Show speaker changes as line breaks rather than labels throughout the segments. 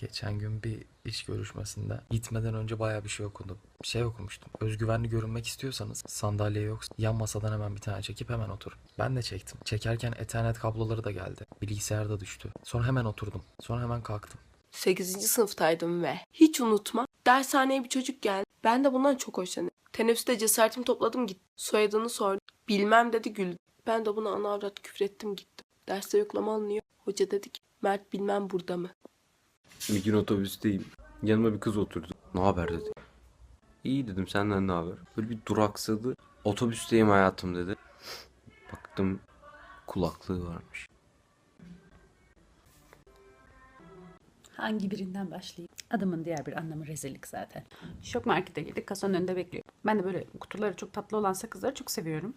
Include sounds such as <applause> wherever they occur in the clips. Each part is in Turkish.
Geçen gün bir iş görüşmesinde gitmeden önce bayağı bir şey okudum. Bir şey okumuştum. Özgüvenli görünmek istiyorsanız sandalye yoksa yan masadan hemen bir tane çekip hemen oturun. Ben de çektim. Çekerken ethernet kabloları da geldi. Bilgisayar da düştü. Sonra hemen oturdum. Sonra hemen kalktım.
8. sınıftaydım ve hiç unutma dershaneye bir çocuk geldi. Ben de bundan çok hoşlanıyorum. Teneffüste cesaretimi topladım gittim. Soyadını sordum. Bilmem dedi güldü. Ben de buna ana avrat küfrettim gittim. Derste yoklama alınıyor. Hoca dedi ki Mert bilmem burada mı?
Bir gün otobüsteyim. Yanıma bir kız oturdu. Ne haber dedi. İyi dedim senden ne haber? Böyle bir duraksadı. Otobüsteyim hayatım dedi. Baktım kulaklığı varmış.
Hangi birinden başlayayım? Adımın diğer bir anlamı rezillik zaten. Şok markete girdik. Kasanın önünde bekliyor. Ben de böyle kutuları çok tatlı olan sakızları çok seviyorum.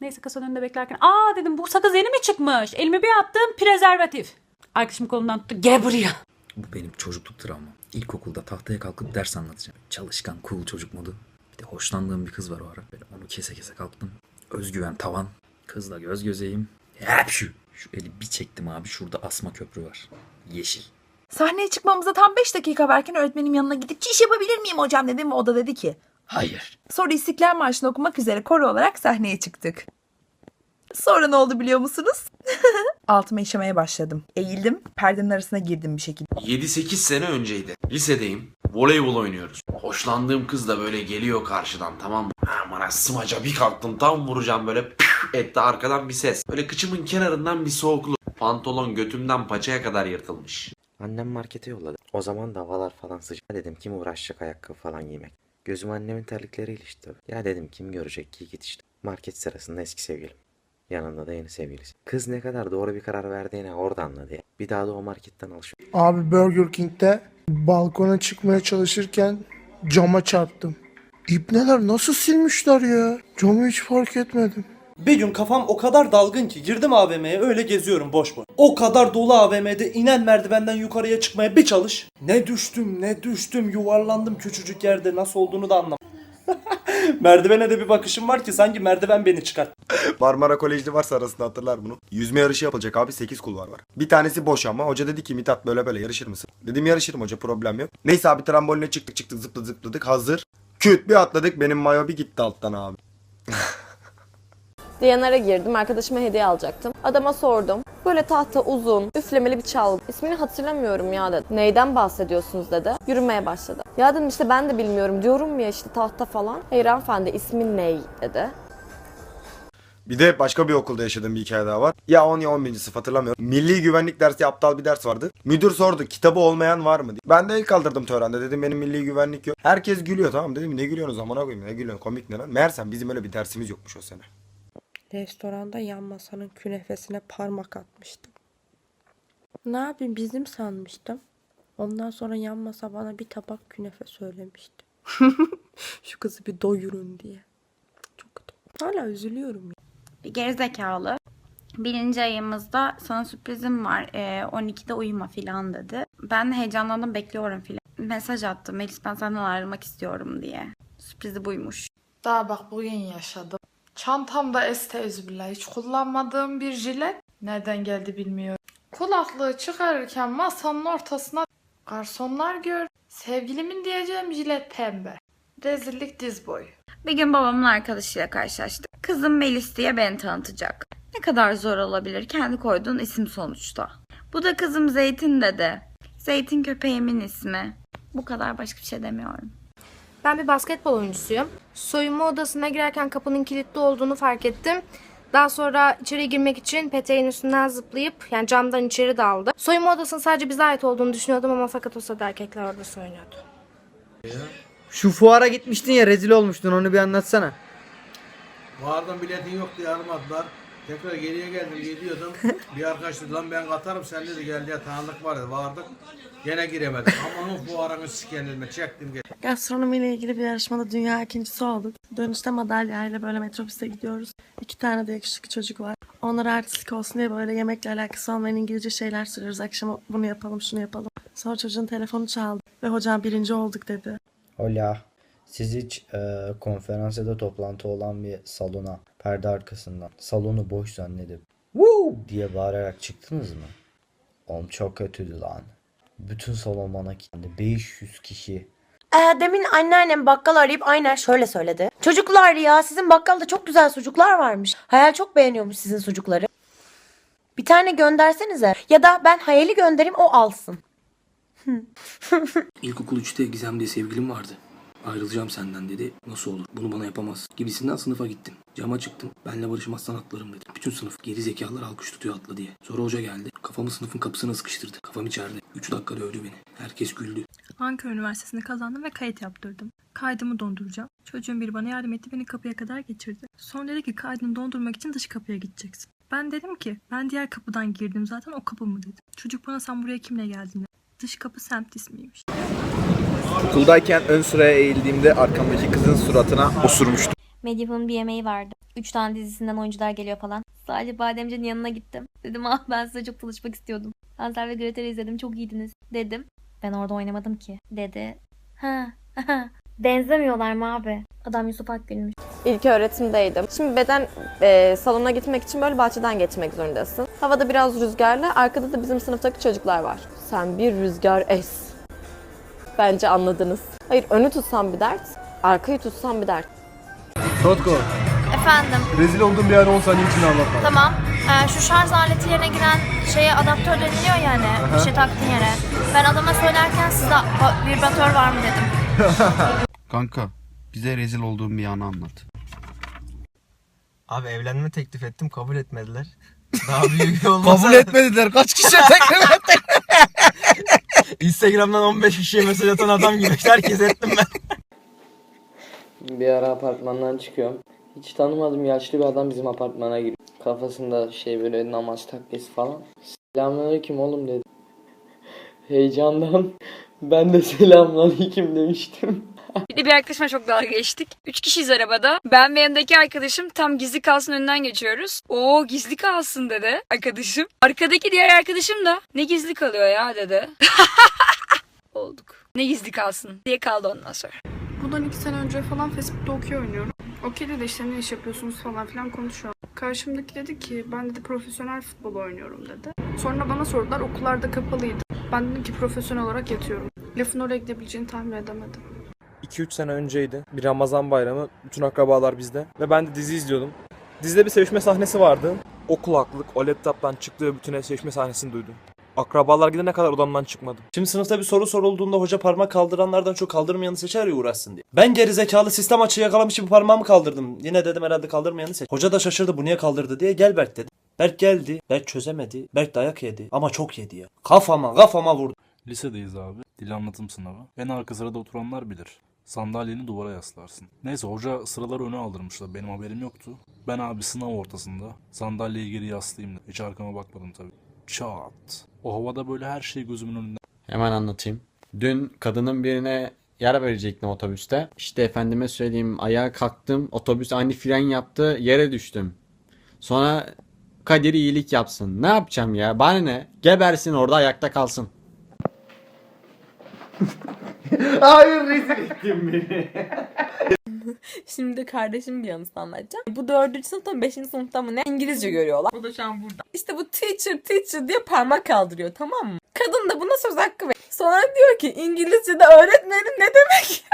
Neyse kasanın önünde beklerken aa dedim bu sakız yeni mi çıkmış? Elime bir attım prezervatif. Arkadaşım kolundan tuttu. Gel buraya.
Bu benim çocukluk travmam. İlkokulda tahtaya kalkıp ders anlatacağım. Çalışkan, cool çocuk modu. Bir de hoşlandığım bir kız var o ara. Böyle onu kese kese kalktım. Özgüven tavan. Kızla göz gözeyim. Hep şu. Şu eli bir çektim abi. Şurada asma köprü var. Yeşil.
Sahneye çıkmamıza tam 5 dakika varken öğretmenim yanına gidip çiş yapabilir miyim hocam dedim ve o da dedi ki
Hayır.
Sonra İstiklal Marşı'nı okumak üzere koro olarak sahneye çıktık. Sonra ne oldu biliyor musunuz? <laughs> Altıma işemeye başladım. Eğildim, perdenin arasına girdim bir şekilde.
7-8 sene önceydi. Lisedeyim. Voleybol oynuyoruz. Hoşlandığım kız da böyle geliyor karşıdan tamam mı? Aman smaca bir kalktım tam vuracağım böyle püf etti arkadan bir ses. Böyle kıçımın kenarından bir soğukluk. Pantolon götümden paçaya kadar yırtılmış.
Annem markete yolladı. O zaman da havalar falan sıcak. Dedim kim uğraşacak ayakkabı falan giymek. Gözüm annemin terlikleriyle işte. Ya dedim kim görecek ki git işte. Market sırasında eski sevgilim. Yanında da yeni sevgilisi. Kız ne kadar doğru bir karar verdiğini orada anladı. Bir daha da o marketten alışveriş.
Abi Burger King'de balkona çıkmaya çalışırken cama çarptım. İbneler nasıl silmişler ya? Camı hiç fark etmedim.
Bir gün kafam o kadar dalgın ki girdim AVM'ye öyle geziyorum boş boş. O kadar dolu AVM'de inen merdivenden yukarıya çıkmaya bir çalış. Ne düştüm ne düştüm yuvarlandım küçücük yerde nasıl olduğunu da anlamadım. <laughs> Merdivene de bir bakışım var ki sanki merdiven beni çıkart.
Marmara Kolejli varsa arasında hatırlar bunu. Yüzme yarışı yapılacak abi 8 kulvar var. Bir tanesi boş ama hoca dedi ki Mithat böyle böyle yarışır mısın? Dedim yarışırım hoca problem yok. Neyse abi tramboline çıktık çıktık zıpladık zıpladık hazır. Küt bir atladık benim mayo bir gitti alttan abi. <laughs>
Diyanara girdim. Arkadaşıma hediye alacaktım. Adama sordum. Böyle tahta uzun, üflemeli bir çalgı. İsmini hatırlamıyorum ya dedi. Neyden bahsediyorsunuz dedi. Yürümeye başladı. Ya dedim işte ben de bilmiyorum. Diyorum ya işte tahta falan. Hayır hanımefendi ismin ney dedi.
Bir de başka bir okulda yaşadığım bir hikaye daha var. Ya 10 ya 11. sınıf hatırlamıyorum. Milli güvenlik dersi aptal bir ders vardı. Müdür sordu kitabı olmayan var mı diye. Ben de el kaldırdım törende dedim benim milli güvenlik yok. Herkes gülüyor tamam dedim ne gülüyorsunuz amına koyayım ne gülüyorsun komik ne lan. Meğersem bizim öyle bir dersimiz yokmuş o sene.
Restoranda yan masanın künefesine parmak atmıştım. Ne yapayım bizim sanmıştım. Ondan sonra yan masa bana bir tabak künefe söylemişti. <laughs> Şu kızı bir doyurun diye. Çok kötü. Hala üzülüyorum ya.
Bir gerizekalı. Birinci ayımızda sana sürprizim var. Ee, 12'de uyuma filan dedi. Ben de heyecanlandım bekliyorum filan. Mesaj attı. Melis ben senden ayrılmak istiyorum diye. Sürprizi buymuş.
Daha bak bugün yaşadım. Çantamda estağfirullah hiç kullanmadığım bir jilet. Nereden geldi bilmiyorum. Kulaklığı çıkarırken masanın ortasına garsonlar gör. Sevgilimin diyeceğim jilet pembe. Rezillik diz boyu.
Bir gün babamın arkadaşıyla karşılaştık. Kızım Melis diye beni tanıtacak. Ne kadar zor olabilir kendi koyduğun isim sonuçta. Bu da kızım Zeytin dedi. Zeytin köpeğimin ismi. Bu kadar başka bir şey demiyorum.
Ben bir basketbol oyuncusuyum. Soyunma odasına girerken kapının kilitli olduğunu fark ettim. Daha sonra içeri girmek için peteğin üstünden zıplayıp yani camdan içeri daldı. Soyunma odasının sadece bize ait olduğunu düşünüyordum ama fakat o sırada erkekler orada soyunuyordu.
Şu fuara gitmiştin ya rezil olmuştun onu bir anlatsana.
Vardım biletin yoktu yarmadılar. Tekrar geriye geldim gidiyordum. bir arkadaş dedi lan ben katarım sen dedi geldi ya tanıdık var dedi. Vardık. Gene giremedim. Ama onun bu aranı sikenilme çektim gel.
Gastronomi ile ilgili bir yarışmada dünya ikincisi olduk. Dönüşte madalyayla böyle metrobüste gidiyoruz. İki tane de yakışıklı çocuk var. Onlara artistik olsun diye böyle yemekle alakası olmayan İngilizce şeyler söylüyoruz. Akşam bunu yapalım şunu yapalım. Sonra çocuğun telefonu çaldı ve hocam birinci olduk dedi.
Hola. Siz hiç e, konferans ya da toplantı olan bir salona perde arkasından salonu boş zannedip Woo! diye bağırarak çıktınız mı? Oğlum çok kötüydü lan.
Bütün salon bana kilitlendi. 500 kişi.
Ee, demin anneannem bakkal arayıp aynen şöyle söyledi. Çocuklar ya sizin bakkalda çok güzel sucuklar varmış. Hayal çok beğeniyormuş sizin sucukları. Bir tane göndersenize. Ya da ben Hayal'i göndereyim o alsın.
İlkokul 3'te Gizem diye sevgilim vardı. Ayrılacağım senden dedi. Nasıl olur? Bunu bana yapamaz. Gibisinden sınıfa gittim. Cama çıktım. Benle barışmazsan atlarım dedi. Bütün sınıf geri zekalılar alkış tutuyor atla diye. Sonra hoca geldi. Kafamı sınıfın kapısına sıkıştırdı. Kafam içeride. 3 dakika dövdü beni. Herkes güldü.
Ankara Üniversitesi'ni kazandım ve kayıt yaptırdım. Kaydımı donduracağım. Çocuğun biri bana yardım etti beni kapıya kadar geçirdi. Sonra dedi ki kaydını dondurmak için dış kapıya gideceksin. Ben dedim ki ben diğer kapıdan girdim zaten o kapı mı dedi. Çocuk bana sen buraya kimle geldin dedi. Dış kapı semt ismiymiş.
Okuldayken ön sıraya eğildiğimde arkamdaki kızın suratına osurmuştum.
Medyap'ın bir yemeği vardı. Üç tane dizisinden oyuncular geliyor falan. Sadece Bademci'nin yanına gittim. Dedim ah ben size çok tanışmak istiyordum. Hansel ve Gretel'i izledim çok iyiydiniz. Dedim. Ben orada oynamadım ki. Dedi. Ha. Benzemiyorlar mı abi? Adam Yusuf Akgül'müş.
İlk öğretimdeydim. Şimdi beden e, salona gitmek için böyle bahçeden geçmek zorundasın. Havada biraz rüzgarlı. Arkada da bizim sınıftaki çocuklar var. Sen bir rüzgar es. Bence anladınız. Hayır önü tutsan bir dert, arkayı tutsan bir dert.
Totko,
Efendim.
rezil olduğum bir an 10 saniye içinde anlatma.
Tamam. Ee, şu şarj aleti yerine giren şeye adaptör deniliyor yani.
Aha.
Bir şey taktığın yere. Ben adama söylerken size "Ha, vibratör var mı dedim. <laughs>
Kanka bize rezil olduğum bir anı anlat.
Abi evlenme teklif ettim kabul etmediler. <laughs> Daha büyük olmasa...
Kabul etmediler. Kaç kişiye teklif <laughs> ettin?
Instagram'dan 15 kişiye mesaj atan adam gibi herkes ettim ben.
Bir ara apartmandan çıkıyorum. Hiç tanımadığım yaşlı bir adam bizim apartmana giriyor. Kafasında şey böyle namaz takkesi falan. Selamünaleyküm oğlum dedi. Heyecandan ben de selamünaleyküm demiştim. <laughs>
Bir de bir arkadaşıma çok dalga geçtik. Üç kişiyiz arabada. Ben ve yanındaki arkadaşım tam gizli kalsın önünden geçiyoruz. Oo gizli kalsın dedi arkadaşım. Arkadaki diğer arkadaşım da ne gizli kalıyor ya dedi. <laughs> Olduk. Ne gizli kalsın diye kaldı ondan sonra.
Bundan iki sene önce falan Facebook'ta okey oynuyorum. Okey'de de işte ne iş yapıyorsunuz falan filan konuşuyor. Karşımdaki dedi ki ben dedi profesyonel futbol oynuyorum dedi. Sonra bana sordular okullarda kapalıydı. Ben dedim ki profesyonel olarak yatıyorum. Lafın oraya gidebileceğini tahmin edemedim.
2-3 sene önceydi. Bir Ramazan bayramı. Bütün akrabalar bizde. Ve ben de dizi izliyordum. Dizide bir sevişme sahnesi vardı. O kulaklık, o laptoptan çıktığı bütün sevişme sahnesini duydum. Akrabalar gidene kadar odamdan çıkmadım. Şimdi sınıfta bir soru sorulduğunda hoca parmak kaldıranlardan çok kaldırmayanı seçer ya uğraşsın diye. Ben gerizekalı sistem açığı yakalamış gibi parmağımı kaldırdım. Yine dedim herhalde kaldırmayanı seç. Hoca da şaşırdı bu niye kaldırdı diye gel Berk dedi. Berk geldi. Berk çözemedi. Berk dayak yedi. Ama çok yedi ya. Kafama kafama vurdu.
Lisedeyiz abi. Dil anlatım sınavı. En arka sırada oturanlar bilir. Sandalyeni duvara yaslarsın. Neyse hoca sıraları öne aldırmışlar. Benim haberim yoktu. Ben abi sınav ortasında sandalyeyi geri yaslayayım dedim. Hiç arkama bakmadım tabii. Çat. O havada böyle her şey gözümün önünde.
Hemen anlatayım. Dün kadının birine yer verecektim otobüste. İşte efendime söyleyeyim ayağa kalktım. Otobüs ani fren yaptı. Yere düştüm. Sonra Kadir iyilik yapsın. Ne yapacağım ya? Bana ne? Gebersin orada ayakta kalsın. <laughs>
Hayır rezil ettin beni.
Şimdi de kardeşim bir yanısını anlatacağım. Bu dördüncü sınıftan beşinci sınıftan mı ne İngilizce görüyorlar. O da şu an burada. İşte bu teacher teacher diye parmak kaldırıyor tamam mı? Kadın da buna söz hakkı veriyor. Sonra diyor ki İngilizce'de öğretmenim ne demek?